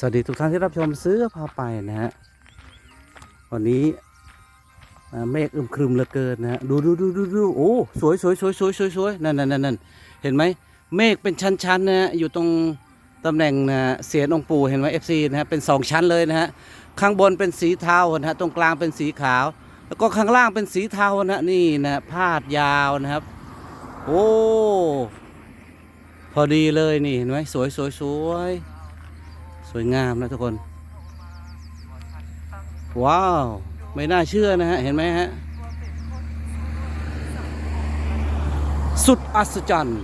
สวัสดีทุกท่านที่รับชมซื้อพาไปนะฮะวันนี้เมฆอึมครึมเหลือเกินนะฮะดูดูดูดูดูโอ้สวยสวยสวยสวยสวยสวยนั่นนั่นนั่นเห็นไหมเมฆเป็นชั้นๆนะฮะอยู่ตรงตำแหน่งนะเสียนองปู่เห็นไหมเอฟซีนะฮะเป็นสองชั้นเลยนะฮะข้างบนเป็นสีเทานะฮะตรงกลางเป็นสีขาว แล้วก็ข้างล่างเป็นสีเทานะนี่นะพาดยาวนะครับ โอ้พอดีเลยนี่เห็นไหมสวยสวยสวย สวยงามนะทุกคน ว้าว ไม่น่าเชื่อนะฮะ เห็นไหมฮะ สุดอัศจรรย์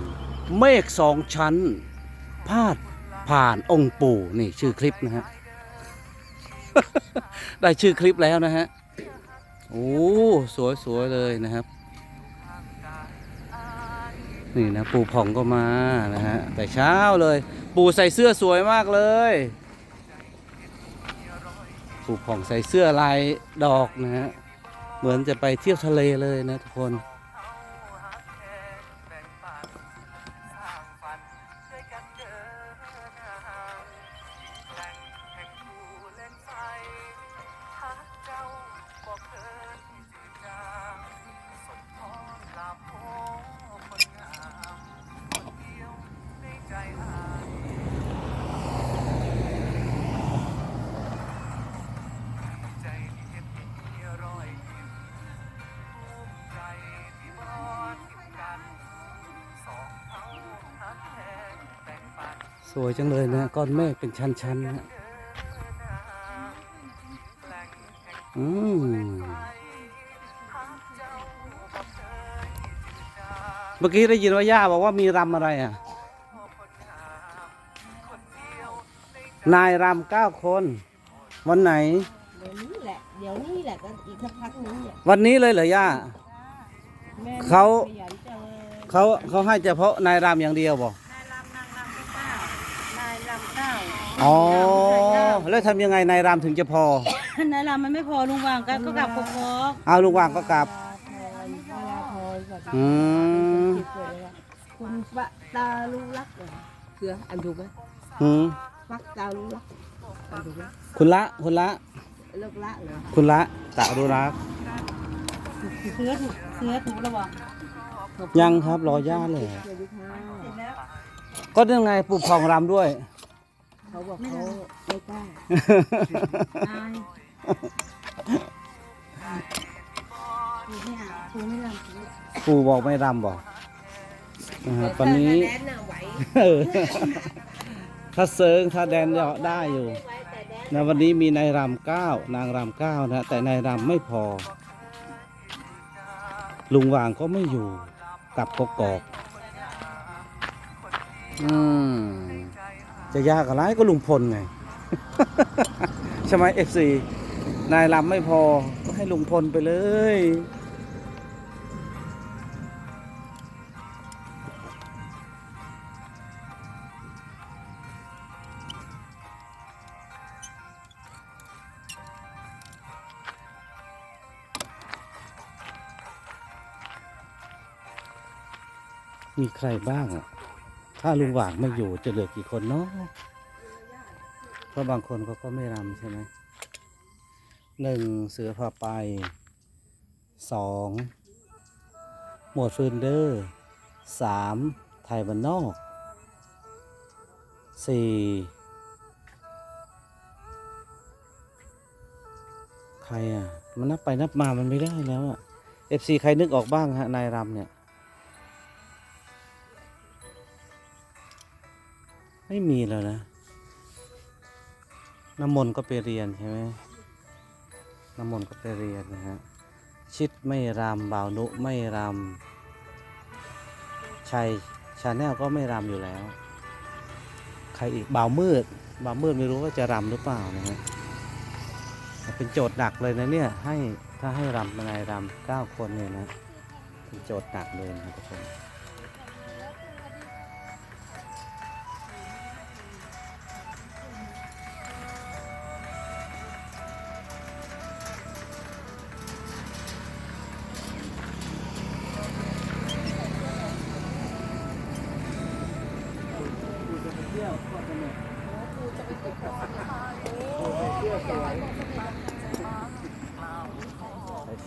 เมฆสองชั้น พาดผ่านองค์ปู่ นี่ชื่อคลิปนะฮะ ได้ชื่อคลิปแล้วนะฮะ โอ้ สวยสวยเลยนะครับ นี่นะปู่ผ่องก็มานะฮะแต่เช้าเลย ปู่ใส่เสื้อสวยมากเลย ปู่ผ่องใส่เสื้อลายดอกนะฮะเหมือนจะไปเที่ยวทะเลเลยนะทุกคน สวยจังเลยนะก้อนเมฆเป็นชั้นๆนะฮะอืมเมื่อกี้ได้ยินว่าย่าบอกว่ามีรำอะไรอะ นายรำเก้าคน วันไหน เดี๋ยวนี้แหละ เดี๋ยวนี้แหละก็อีกสักพักนึงเนี่ยวันนี้เลยเหรอย่า แม่เขา ขยันจังเลย เขาเขาให้เฉพาะนายรำอย่างเดียวบอก นายรำนางรำเก้านายรำเก้า อ๋อ แล้วทำยังไงนายรำถึงจะพอ นายรำมันไม่พอลุงวางก็ก็กลับกกอกเอาลุงวางก็กลับ อืมคุณปะตาลุงรักเหรอคืออันถูกไหมอืมปักตาลุงรักอันถูกไหมคุณละ คุณละ เลิกละเหรอคุณละตะรุรักษ์เสื้อถูกเสื้อถูกแล้วบ่ยังครับรอย่าเลย สวัสดีค่ะเสร็จแล้วก็ยังไงปลูกของรำด้วย เขาบอกเขาไม่กล้าอายคุณไม่อะคุณไม่รำปู่บอกไม่รำบอกนะครับวันนี้ แดนน่ะไหวเออถ้าเซิงถ้าแดนได้อยู่ไหวแต่แดนนะวันนี้มีนายรำเก้านางรำเก้านะ แต่นายรำไม่พอ ลุงวางก็ไม่อยู่กลับกกอกอืม จะยากอะไรก็ลุงพลไงใช่ไหมเอฟซีนายรำไม่พอก็ให้ลุงพลไปเลยมีใครบ้างอะ ถ้าลุงหว่างไม่อยู่จะเหลือกี่คนเนาะเพราะบางคนเขาก็ไม่รำใช่ไหมหนึ่งเสือพาไปสองหมวดฟืนเดอร์สามไทยบ้านนอกสี่ใครอะ มันนับไปนับมามันไม่ได้แล้วอะเอฟซีใครนึกออกบ้างฮะ นายรำเนี่ย ไม่มีแล้วนะ น้ำมนต์ก็ไปเรียนใช่ไหมน้ำมนต์ก็ไปเรียนนะฮะ ชิดไม่รำบ่าวนุไม่รำชัยชาแนลก็ไม่รำอยู่แล้ว ใครอีกบ่าวมืดบ่าวมืดไม่รู้ว่าจะรำหรือเปล่านะฮะ เป็นโจทย์หนักเลยนะเนี่ย ให้ถ้าให้รำนายรำเก้าคนเนี่ยนะ เป็นโจทย์หนักเลยนะทุกคน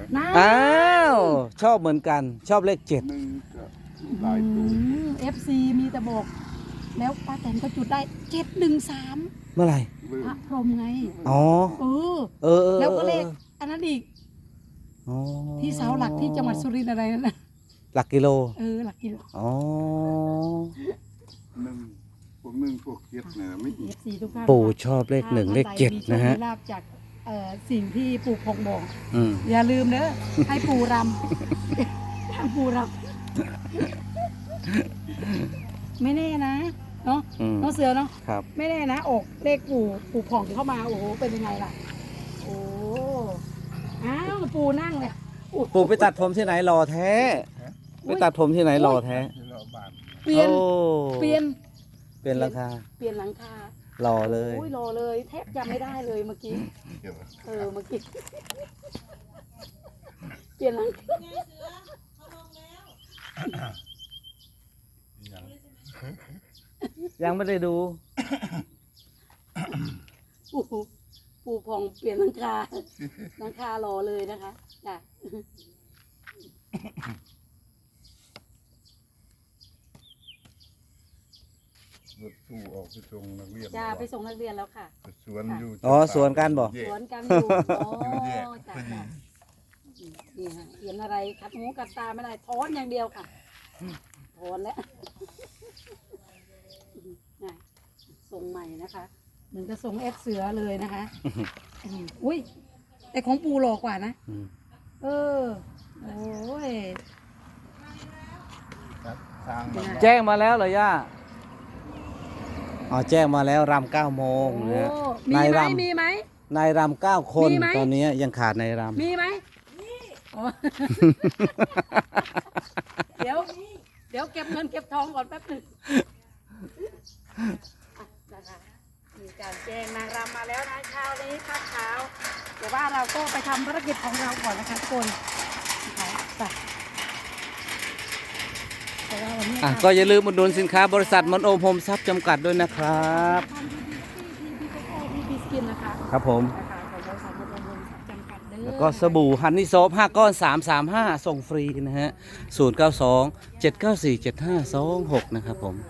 นี่หนึ่งเหรอน่าอ้าวชอบเหมือนกัน ชอบเลขเจ็ดหนึ่งก็หลายตัวเอฟซีมีแต่บอก แล้วป้าแตนก็จุดได้เจ็ดหนึ่งสามเมื่อไหร่ลืมพระพรหมไงอ๋อเออเออเออแล้วก็เลขอออันนั้นอีกอ๋อที่เสาหลักที่จังหวัดสุรินทร์อะไรนั่นนะหลักกิโลเออหลักกิโลอ๋อหนึ่งพวกหนึ่งพวกเจ็ดเนี่ยไม่ เอฟซีทุกท่านปู่ชอบเลขหนึ่งเลขเจ็ดนะฮะ มีโชคมีลาบจาก เอ่อสิ่งที่ปู่พงบอก อืมอย่าลืมเด้อให้ปู่รำให้ปู่รำไม่แน่นะเนาะอืมน้องเสือเนาะครับ ไม่แน่นะออกเลขปู่ปู่ผ่องเข้ามาโอ้โหเป็นยังไงล่ะ โอ้อ้าวปู่นั่งเลยโอ้โหปู่ไปตัดผมที่ไหนหล่อแท้ ไปตัดผมที่ไหนหล่อแท้ ที่เราบาทเปลี่ยนโอ้เปลี่ยน เปลี่ยนราคา เปลี่ยนหลังคา หล่อเลยโอ้ยรอเลยแทบจำไม่ได้เลยเมื่อกี้เกี่ยวกับเออเมื่อกี้ เปลี่ยนหลังคาอย่างยังไม่ได้ดู ปู่ปู่ผ่องเปลี่ยนหลังคาหลังคารอเลยนะคะจ้ะ รถตู้ออกไปส่งนักเรียนจ้าไปส่งนักเรียนแล้วค่ะไปสวนอยู่อ๋อสวนกันบ่แยสวนกันอยู่อ๋ออยู่แยกจ้ะจ้ะนี่ฮะเห็นอะไรคัดหูกัดตาไม่ได้ถอนอย่างเดียวค่ะถอนแล้วน่ะส่งใหม่นะคะเหมือนจะส่งเอฟเสือเลยนะคะอืมอุ้ยแต่ของปูหล่อกว่านะอืม เออโอ้ยครับทางมันแจ้งมาแล้วเหรอย่า อ๋อแจ้งมาแล้วรำเก้าโมงโอ้นะฮะมีนายไหมรำมีไหมนายรำเก้าคนมีไหม ตอนนี้ยังขาดนายรำมีไหมอ๋อเดี๋ยว เดี๋ยวเก็บเงินเก็บทองก่อนแป๊บหนึงอะนะคะมีการแจ้งนางรำมาแล้วนะเช้านี้ภาคเช้าแต่ว่าเราก็ไปทำภารกิจของเราก่อนนะคะทุกคนนะคะไปแต่ว่าวันนี้ อะก็อย่าลืมอุดหนุนสินค้าบริษัทมอนโอมโฮมซับจำกัดด้วยนะครับทำที่ที่ที่ที่สกินนะคะครับผมนะคะของบริษัทมรดกจำกัดเด้อแล้วก็สบู่ฮันนี่โซฟ5ก้อน 335 ส่งฟรีนะฮะ 092 794 7526 นะครับผมอ่า